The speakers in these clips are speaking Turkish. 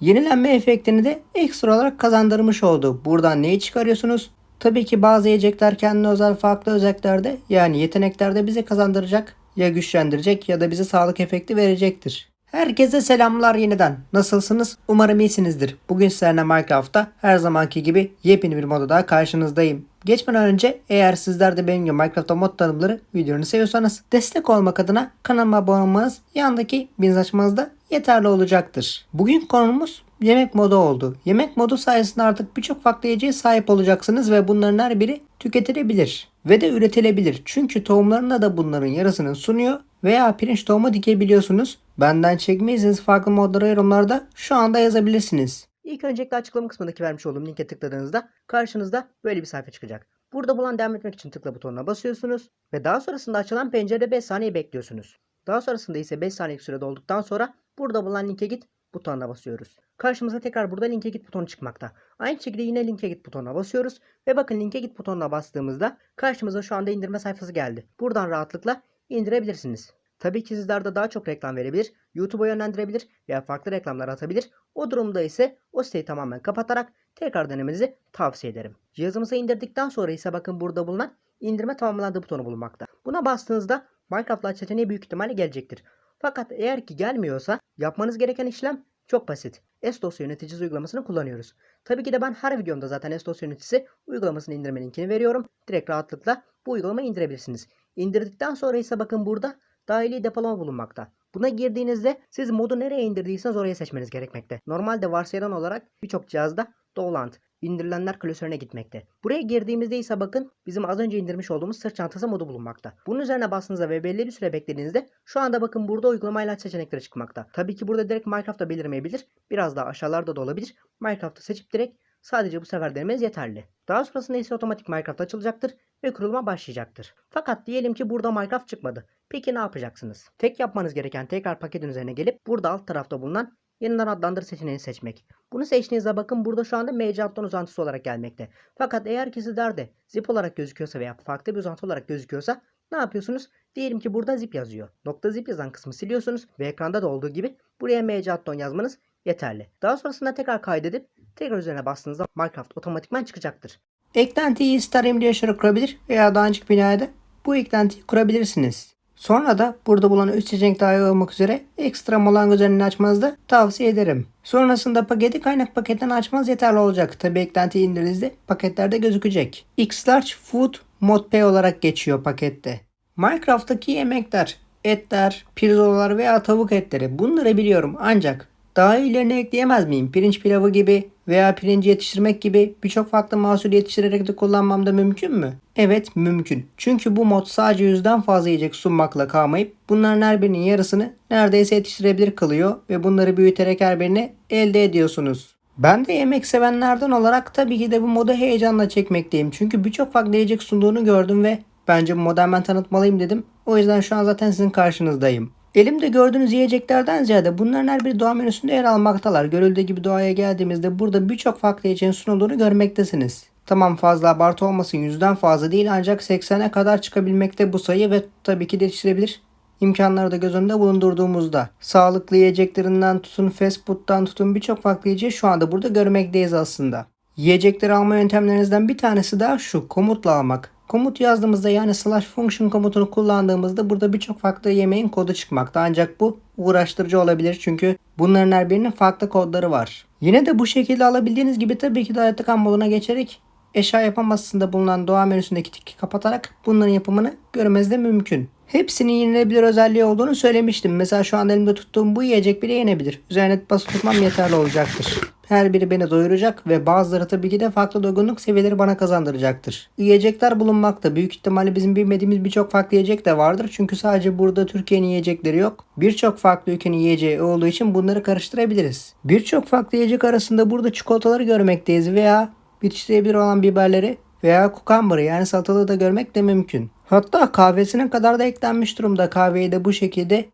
Yenilenme efektini de ekstra olarak kazandırmış oldu. Buradan neyi çıkarıyorsunuz? Tabii ki bazı yiyecekler kendine özel farklı özelliklerde yani yeteneklerde bize kazandıracak ya güçlendirecek ya da bize sağlık efekti verecektir. Herkese selamlar yeniden. Nasılsınız? Umarım iyisinizdir. Bugün sizlerle Minecraft'ta her zamanki gibi yepyeni bir moda daha karşınızdayım. Geçmeden önce eğer sizler de benim gibi Minecraft'ta mod tanımları videolarını seviyorsanız destek olmak adına kanalıma abone olmanız yandaki bin açmanız da yeterli olacaktır. Bugün konumuz yemek modu oldu. Yemek modu sayesinde artık birçok farklı yiyeceğe sahip olacaksınız ve bunların her biri tüketilebilir ve de üretilebilir. Çünkü tohumlarına da bunların yarısını sunuyor veya pirinç tohumu dikebiliyorsunuz. Benden çekmeyseniz farklı modları yorumlarda şu anda yazabilirsiniz. İlk öncelikle açıklama kısmındaki vermiş olduğum linke tıkladığınızda karşınızda böyle bir sayfa çıkacak. Burada bulan devam etmek için tıkla butonuna basıyorsunuz ve daha sonrasında açılan pencerede 5 saniye bekliyorsunuz. Daha sonrasında ise 5 saniyelik süre dolduktan sonra burada bulunan linke git butonuna basıyoruz. Karşımıza tekrar burada linke git butonu çıkmakta. Aynı şekilde yine linke git butonuna basıyoruz ve bakın linke git butonuna bastığımızda karşımıza şu anda indirme sayfası geldi. Buradan rahatlıkla indirebilirsiniz. Tabii ki sizlerde daha çok reklam verebilir, YouTube'a yönlendirebilir veya farklı reklamlar atabilir. O durumda ise o siteyi tamamen kapatarak tekrar denemenizi tavsiye ederim. Cihazımıza indirdikten sonra ise bakın burada bulunan indirme tamamlandı butonu bulunmakta. Buna bastığınızda Minecraft Lite seçeneği büyük ihtimalle gelecektir. Fakat eğer ki gelmiyorsa yapmanız gereken işlem çok basit. S-Dosya yöneticisi uygulamasını kullanıyoruz. Tabii ki de ben her videomda zaten S-Dosya yöneticisi uygulamasını indirme linkini veriyorum. Direkt rahatlıkla bu uygulamayı indirebilirsiniz. İndirdikten sonra ise bakın burada dahili depolama bulunmakta. Buna girdiğinizde siz modu nereye indirdiyseniz oraya seçmeniz gerekmekte. Normalde varsayılan olarak birçok cihazda Dolant indirilenler klasörüne gitmekte. Buraya girdiğimizde ise bakın bizim az önce indirmiş olduğumuz sırt çantası modu bulunmakta. Bunun üzerine bastığınızda ve belli bir süre beklediğinizde şu anda bakın burada uygulamayla seçenekleri çıkmakta. Tabii ki burada direkt Minecraft'ta belirmeyebilir. Biraz daha aşağılarda da olabilir. Minecraft'ı seçip direkt sadece bu sefer denemeniz yeterli. Daha sonrasında ise otomatik Minecraft açılacaktır ve kuruluma başlayacaktır. Fakat diyelim ki burada Minecraft çıkmadı. Peki ne yapacaksınız? Tek yapmanız gereken tekrar paketin üzerine gelip burada alt tarafta bulunan yeniden adlandır seçeneğini seçmek. Bunu seçtiğinizde bakın burada şu anda MC uzantısı olarak gelmekte. Fakat eğer ki sizlerde zip olarak gözüküyorsa veya farklı bir uzantı olarak gözüküyorsa ne yapıyorsunuz? Diyelim ki burada zip yazıyor. Nokta zip yazan kısmı siliyorsunuz ve ekranda da olduğu gibi buraya MC yazmanız yeterli. Daha sonrasında tekrar kaydedip tekrar üzerine bastığınızda Minecraft otomatikman çıkacaktır. Eklentiyi ister emülasyona kurabilir veya daha önceki binada bu eklentiyi kurabilirsiniz. Sonra da burada bulunan 3 seçenek dahil olmak üzere ekstra molan özelliğini açmanızı da tavsiye ederim. Sonrasında paketi kaynak paketten açmanız yeterli olacak. Tabi eklentiyi indirdiğinizde paketlerde gözükecek. X-Large Food Mod P olarak geçiyor pakette. Minecraft'taki yemekler, etler, pirzolalar veya tavuk etleri bunları biliyorum ancak daha iyilerini ekleyemez miyim? Pirinç pilavı gibi veya pirinci yetiştirmek gibi birçok farklı mahsul yetiştirerek de kullanmam da mümkün mü? Evet mümkün. Çünkü bu mod sadece yüzden fazla yiyecek sunmakla kalmayıp bunların her birinin yarısını neredeyse yetiştirebilir kılıyor ve bunları büyüterek her birini elde ediyorsunuz. Ben de yemek sevenlerden olarak tabii ki de bu modu heyecanla çekmekteyim. Çünkü birçok farklı yiyecek sunduğunu gördüm ve bence bu modu hemen tanıtmalıyım dedim. O yüzden şu an zaten sizin karşınızdayım. Elimde gördüğünüz yiyeceklerden ziyade bunların her biri doğa menüsünde yer almaktalar. Görüldüğü gibi doğaya geldiğimizde burada birçok farklı yiyeceğin sunulduğunu görmektesiniz. Tamam fazla abartı olmasın yüzden fazla değil ancak 80'e kadar çıkabilmekte bu sayı ve tabii ki de yetiştirebilir. İmkanları da göz önünde bulundurduğumuzda. Sağlıklı yiyeceklerinden tutun fast food'dan tutun birçok farklı yiyeceği şu anda burada görmekteyiz aslında. Yiyecekleri alma yöntemlerinizden bir tanesi daha şu komutla almak. Komut yazdığımızda yani slash function komutunu kullandığımızda burada birçok farklı yemeğin kodu çıkmakta. Ancak bu uğraştırıcı olabilir çünkü bunların her birinin farklı kodları var. Yine de bu şekilde alabildiğiniz gibi tabii ki de hayatta moduna geçerek eşya yapamazsında bulunan doğa menüsündeki tiki kapatarak bunların yapımını görmeniz de mümkün. Hepsinin yenilebilir özelliği olduğunu söylemiştim. Mesela şu an elimde tuttuğum bu yiyecek bile yenebilir. Üzerine basılı tutmam yeterli olacaktır. Her biri beni doyuracak ve bazıları tabii ki de farklı doygunluk seviyeleri bana kazandıracaktır. Yiyecekler bulunmakta. Büyük ihtimalle bizim bilmediğimiz birçok farklı yiyecek de vardır. Çünkü sadece burada Türkiye'nin yiyecekleri yok. Birçok farklı ülkenin yiyeceği olduğu için bunları karıştırabiliriz. Birçok farklı yiyecek arasında burada çikolataları görmekteyiz veya yetiştirebilir olan biberleri veya kukambarı yani salatalığı da görmek de mümkün. Hatta kahvesine kadar da eklenmiş durumda kahveyi de bu şekilde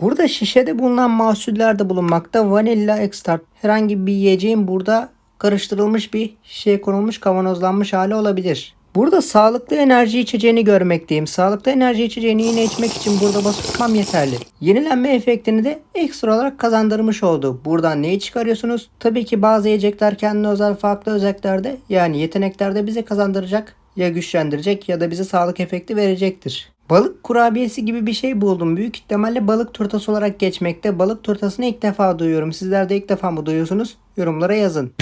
Burada şişede bulunan mahsuller de bulunmakta. Vanilla extract. Herhangi bir yiyeceğin burada karıştırılmış bir şişeye konulmuş kavanozlanmış hali olabilir. Burada sağlıklı enerji içeceğini görmekteyim. Sağlıklı enerji içeceğini yine içmek için burada basıp tutmam yeterli. Yenilenme efektini de ekstra olarak kazandırmış oldu. Buradan neyi çıkarıyorsunuz? Tabii ki bazı yiyecekler kendine özel farklı özelliklerde yani yeteneklerde bize kazandıracak ya güçlendirecek ya da bize sağlık efekti verecektir. Balık kurabiyesi gibi bir şey buldum. Büyük ihtimalle balık turtası olarak geçmekte. Balık turtasını ilk defa duyuyorum. Sizler de ilk defa mı duyuyorsunuz? Yorumlara yazın.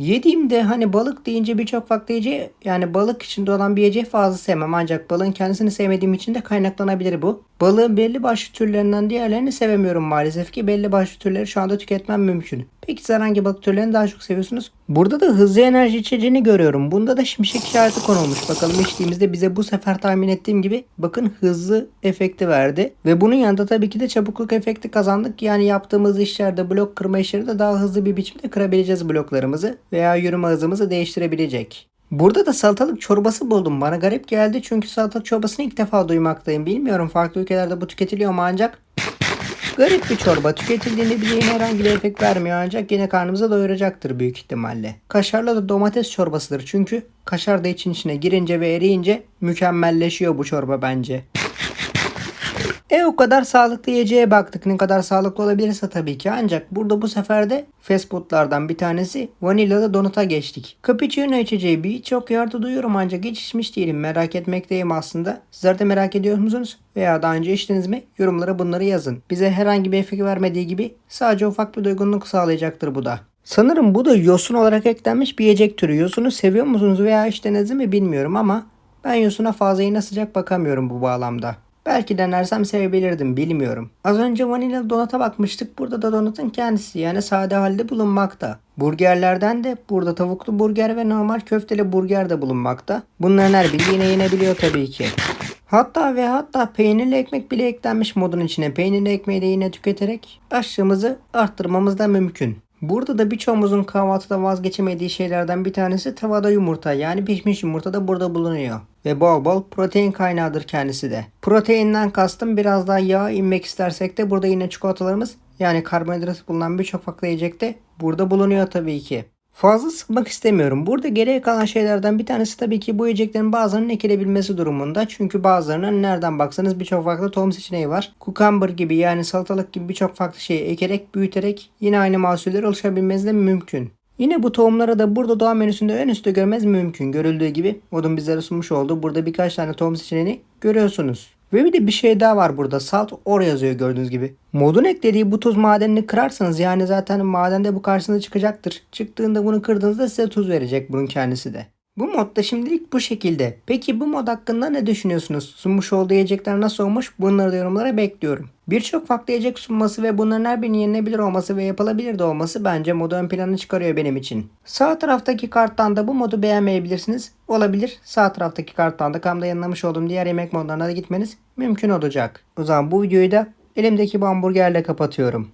Yediğimde hani balık deyince birçok farklı yiyeceği yani balık içinde olan bir yiyeceği fazla sevmem ancak balığın kendisini sevmediğim için de kaynaklanabilir bu. Balığın belli başlı türlerinden diğerlerini sevemiyorum maalesef ki belli başlı türleri şu anda tüketmem mümkün. Peki siz hangi balık türlerini daha çok seviyorsunuz? Burada da hızlı enerji içeceğini görüyorum. Bunda da şimşek işareti konulmuş. Bakalım içtiğimizde bize bu sefer tahmin ettiğim gibi bakın hızlı efekti verdi. Ve bunun yanında tabii ki de çabukluk efekti kazandık. Yani yaptığımız işlerde blok kırma işlerinde daha hızlı bir biçimde kırabileceğiz bloklarımızı veya yürüme hızımızı değiştirebilecek. Burada da salatalık çorbası buldum. Bana garip geldi çünkü salatalık çorbasını ilk defa duymaktayım. Bilmiyorum farklı ülkelerde bu tüketiliyor mu ancak Garip bir çorba. Tüketildiğinde bize herhangi bir efekt vermiyor ancak yine karnımıza doyuracaktır büyük ihtimalle. Kaşarla da domates çorbasıdır çünkü kaşar da için içine girince ve eriyince mükemmelleşiyor bu çorba bence. E o kadar sağlıklı yiyeceğe baktık. Ne kadar sağlıklı olabilirse tabii ki. Ancak burada bu sefer de fast foodlardan bir tanesi vanilyalı donuta geçtik. Cappuccino içeceği birçok yerde duyuyorum ancak hiç içmiş değilim. Merak etmekteyim aslında. Sizler de merak ediyor musunuz? Veya daha önce içtiniz mi? Yorumlara bunları yazın. Bize herhangi bir efekt vermediği gibi sadece ufak bir doygunluk sağlayacaktır bu da. Sanırım bu da yosun olarak eklenmiş bir yiyecek türü. Yosunu seviyor musunuz veya içtiniz mi bilmiyorum ama ben yosuna fazla yine sıcak bakamıyorum bu bağlamda. Belki denersem sevebilirdim bilmiyorum. Az önce vanilyalı donata bakmıştık. Burada da donatın kendisi yani sade halde bulunmakta. Burgerlerden de burada tavuklu burger ve normal köfteli burger de bulunmakta. Bunların her biri yine yenebiliyor tabii ki. Hatta ve hatta peynirli ekmek bile eklenmiş modun içine. Peynirli ekmeği de yine tüketerek açlığımızı arttırmamız da mümkün. Burada da birçoğumuzun kahvaltıda vazgeçemediği şeylerden bir tanesi tavada yumurta yani pişmiş yumurta da burada bulunuyor. Ve bol bol protein kaynağıdır kendisi de. Proteinden kastım biraz daha yağ inmek istersek de burada yine çikolatalarımız yani karbonhidrat bulunan birçok farklı yiyecek de burada bulunuyor tabii ki. Fazla sıkmak istemiyorum. Burada geriye kalan şeylerden bir tanesi tabii ki bu yiyeceklerin bazılarının ekilebilmesi durumunda. Çünkü bazılarının nereden baksanız birçok farklı tohum seçeneği var. Cucumber gibi yani salatalık gibi birçok farklı şeyi ekerek, büyüterek yine aynı mahsuller oluşabilmesi de mümkün. Yine bu tohumları da burada doğa menüsünde ön üstte görmez mümkün. Görüldüğü gibi modun bizlere sunmuş olduğu burada birkaç tane tohum seçeneğini görüyorsunuz. Ve bir de bir şey daha var burada. Salt or yazıyor gördüğünüz gibi. Modun eklediği bu tuz madenini kırarsanız yani zaten madende bu karşınıza çıkacaktır. Çıktığında bunu kırdığınızda size tuz verecek bunun kendisi de. Bu modda şimdilik bu şekilde. Peki bu mod hakkında ne düşünüyorsunuz? Sunmuş olduğu yiyecekler nasıl olmuş? Bunları da yorumlara bekliyorum. Birçok farklı yiyecek sunması ve bunların her birinin yenilebilir olması ve yapılabilir de olması bence modu ön plana çıkarıyor benim için. Sağ taraftaki karttan da bu modu beğenmeyebilirsiniz. Olabilir. Sağ taraftaki karttan da kamda yanılamış olduğum diğer yemek modlarına da gitmeniz mümkün olacak. O zaman bu videoyu da elimdeki bu hamburgerle kapatıyorum.